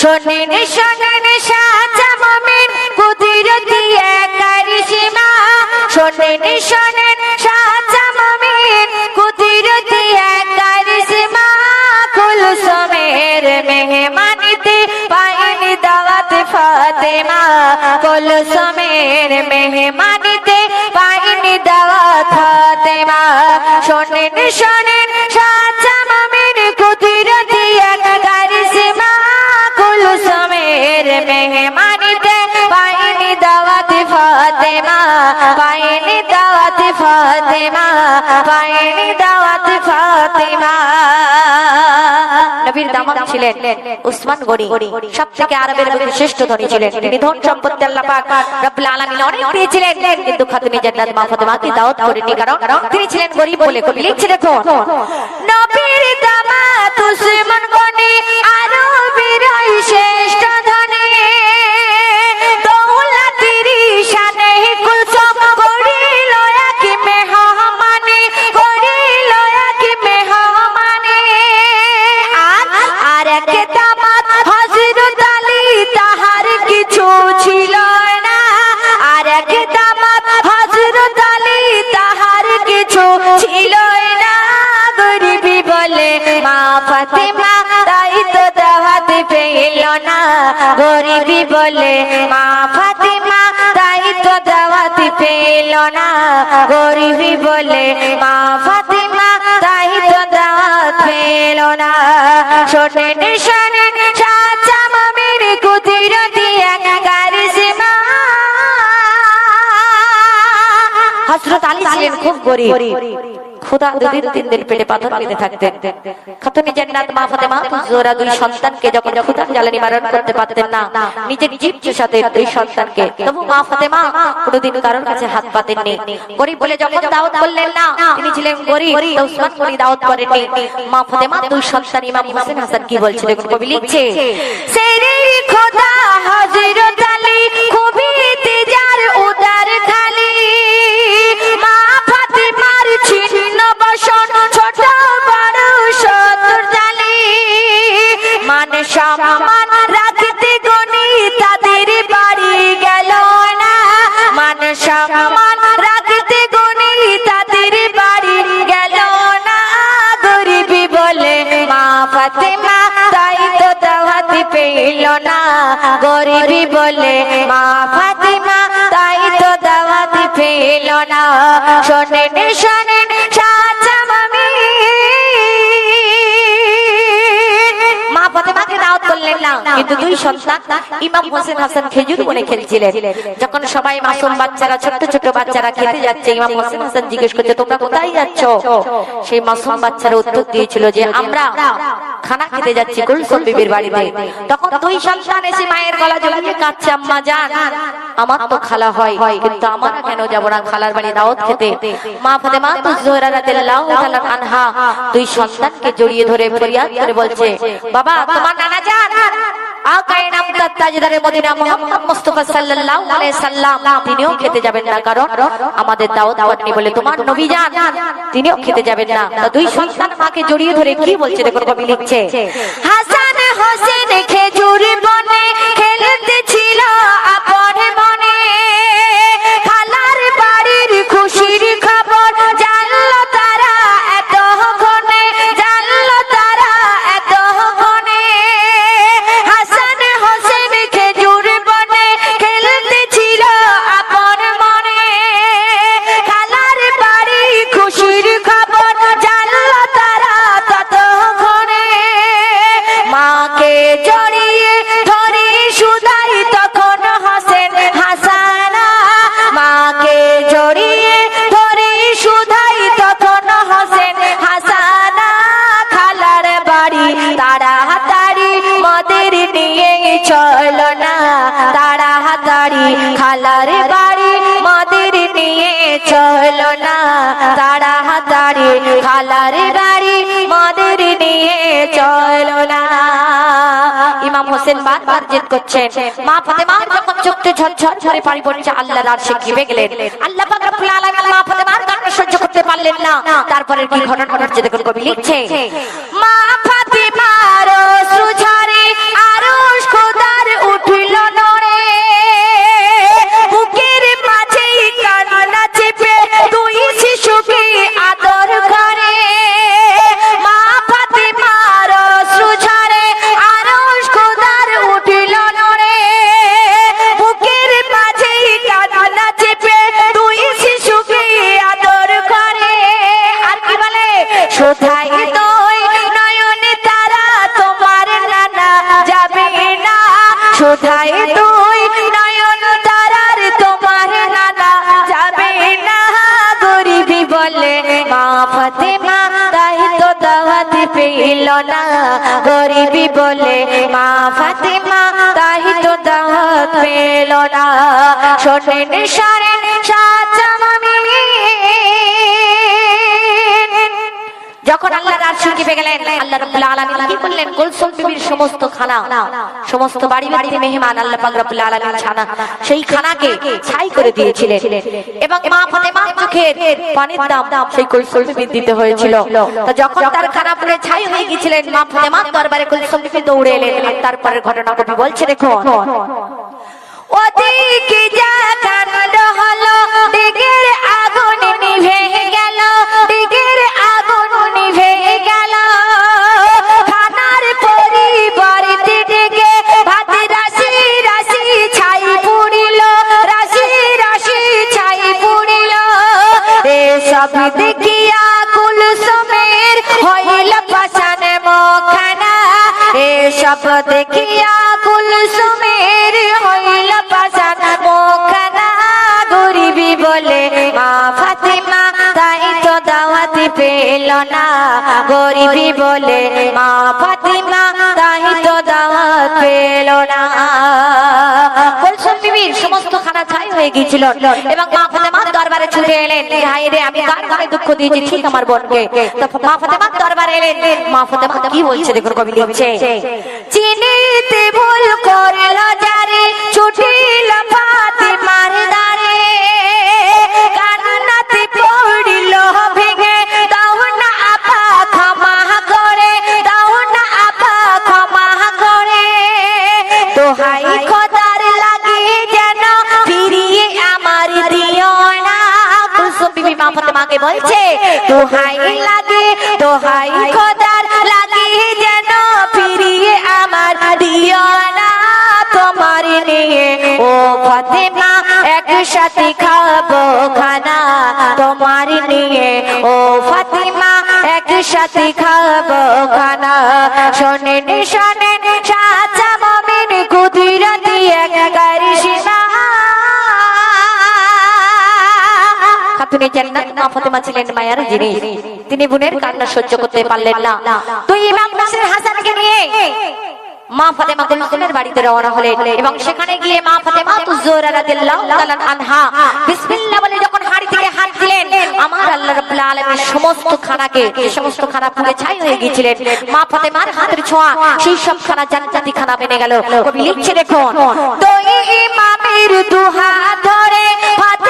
শোনেন শোনেন সাজা মমিন কুদিরতি কারিশমা শোনেন শোনেন সাজা মমিন কুদিরতি কারিশমা কুলসুমের মেহমানিতে পাইনি দাওয়াত ফাতেমা। কুলসুমের মেহমানিতে পাইনি দাওয়াত ফাতেমা। শোনেন শোনেন সাজা তিনি ছিলেন গরিব বলে কবি লিখছে দেখো বলে মা ফাতেমা, তাই তো দাওয়াত পেল না। গরিবি বলে, মা ফাতেমা, তাই তো দাওয়াত পেল না। গরিবি বলে, মা ফাতেমা, তাই তো দাওয়াত পেল না। শোনেন শোনেন চাচা মামির কুদির দিয়ে কারিজমা হযরত আলী ছিলেন খুব গরিব। খোদা দুদিন তিন দিন পেটে পাথর বেঁধে থাকতেন। খাতুনে জান্নাত মা ফাতেমা জোরা দুই সন্তানকে যখন ক্ষুধার জ্বালা নিবারণ করতে পারতেন না, নিজের জীব সাথে দুই সন্তানকে। তবু মা ফাতেমা কোনোদিন কারোর কাছে হাত পাতেননি গরিব বলে যখন দাওয়াত করলেন না, তিনি ছিলেন গরিব, তো উসমান গনি দাওয়াত করেননি। মা ফাতেমা দুই সন্তান, ইমাম হোসেন হাসান কি বলছে দেখুন কবি লিখছে সেরে খোদা হযরত মান সম্মান গুণী তাদের বাড়ি গেল না গরিবি বলে। মা ফাতেমা তাই তো দাওয়াত পেল না, গরিবি বলে। মা ফাতেমা তাই তো দাওয়াত পেল না। শোনেন শোনেন কিন্তু দুই সন্তান, ইমাম হোসেন হাসান খেজুর বলে খেলছিলেন। যখন সবাই মাসুম বাচ্চারা বাচ্চারা খেতে যাচ্ছে, ইমাম হোসেন হাসান জিজ্ঞেস করছে, তোমরা কোথায় যাচ্ছ? সেই মাসুম বাচ্চারা উত্তর দিয়েছিল যে, আমরা খানা খেতে যাচ্ছি কুলসুম বিবির বাড়িতে। তখন দুই সন্তান এসে মায়ের গলা কাঁদছে, আম্মা জান আমার তো খালা হয়, কিন্তু আমরা কেন না? খালার বাড়ি দাওয়াত খেতে। মা ফাতেমা তো জোহরা আনহা দুই সন্তানকে জড়িয়ে ধরে ফরিয়াদ করে বলছে, বাবা, তোমার নানা জান সাল্লাম। তিনিও খেতে যাবেন না, কারণ আমাদের বলে তোমার তিনিও খেতে যাবেন না। দুই সন্তান মাকে জড়িয়ে ধরে কি বলছে দেখো কবি লিখছে, হোসেন চল না তারা হাতাড়ি খালার মদের নিয়ে চল না। ইমাম হোসেন বারবার করছেন। মা ফাতেমা যখন ঝরঝর ঝরে ঘিবে গেলেন। আল্লাহ পাক রব্বুল আলামিন মা সহ্য করতে পারলেন না। তারপরে কি ঘটনা ঘটছে দেখুন কবি লিখছে মা কোথায় তুই? নয়ন তারার তোমার নানা যাবে না গরিবি বলে। মা ফাতেমা তাই তো দাওয়াত পেল না গরিবি বলে। মা ফাতেমা তাই তো দাওয়াত পেল না। শোনেন সারেন শরণ যখন আল্লাহ রাসূল কি গেলেন আল্লাহ রাব্বুল আলামিন কি করলেন? কুলসুম বিবির সমস্ত খানা সমস্ত বাড়ি বাড়িতে মেহমান আল্লাহ পাক রাব্বুল আলামিন খানা সেই খানাকে ছাই করে দিয়েছিলেন। এবং মা ফাতেমা চোখের পানির দাম সেই কুলসুম বিবির দিতে হয়েছিল। তো যখন তার খানা পুরে ছাই হয়ে গিয়েছিলেন মা ফাতেমা দরবারে কুলসুম বিবি দৌড়ে এলেন তারপরের ঘটনা কবি বলছে দেখো ওদিকে যা কাণ্ড এসব দেখিয়া কুলসুমের হইল পাশান মখানা। এসব দেখিয়া কুলসুমের হইল পাশান মখানা। গরিবি বলে, মা ফাতিমা, তাই তো দাওয়াত পেল না। গরিবি বলে, মা ফাতিমা, তাই তো দাওয়াত পেল না। বিবির সমস্ত খানা ছাই হয়ে গিয়েছিল। এবং মা ফাতেমার দরবারে ছুটে এলেন। হাই রে, আমি কার কারে দুঃখ দিয়েছি? ঠিক আমার বোনকে। তখন মা ফাতেমার দরবারে এলেন। মা ফাতেমা কি বলছে? দেখুন, কবি লিখছে, চিনিতে ভুল করল যারে ছুটিল ফাতেমার ফাতেমাকে বলছে, দোহাই লাগে, দোহাই খোদার লাগে যেন ফিরিয়ে আমার দিও না তোমার নিয়ে। ও ফাতেমা, একসাথে খাব খানা তোমার নিয়ে। ও ফাতিমা, একসাথে খাব খানা। শোনেন শোনেন সাচা মমিন কুদিরতি এক কারিশিনা খাতুনে জান্নাত মা ফাতেমা ছিলেন মায়ার জিনিস তিনি বোনের কান্না সহ্য করতে পারলেন না। তো ইমাম হোসেন হাসানকে নিয়ে মা ফাতেমা কুলসুমের বাড়িতে রওনা হলেন এবং সেখানে গিয়ে মা ফাতেমা তুজোরা রাদিয়াল্লাহু তাআলা আনহা বিসমিল্লাহ বলে যখন হাড়ি থেকে হাত দিলেন, আমার আল্লাহ রাব্বুল আলামিন সমস্ত খানাকে, সমস্ত খানা পুড়ে ছাই হয়ে গিয়েছিলেন। মা ফাতেমার হাতের ছোঁয়া, সেই সব খানা জান্নাতি খানা বেনে গেল। কবি লিখছে দেখুন তো ইমামের দুহা ধরে ফাতেমা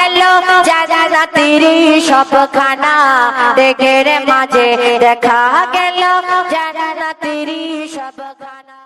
গেল যারা দেখে সব মাঝে দেখা গেল। জানা তিরি সব খানা